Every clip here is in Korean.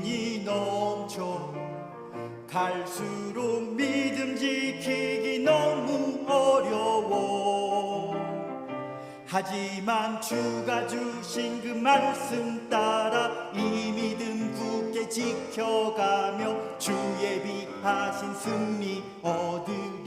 불신이 넘쳐 갈수록 믿음 지키기 너무 어려워. 하지만 주가 주신 그 말씀 따라 이 믿음 굳게 지켜가며 주의 비하신 승리 얻으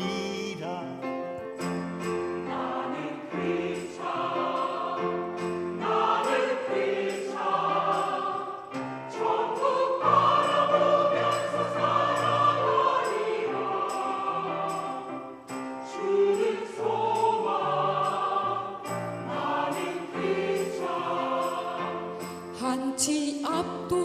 anti up to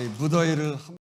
이 무더위를 한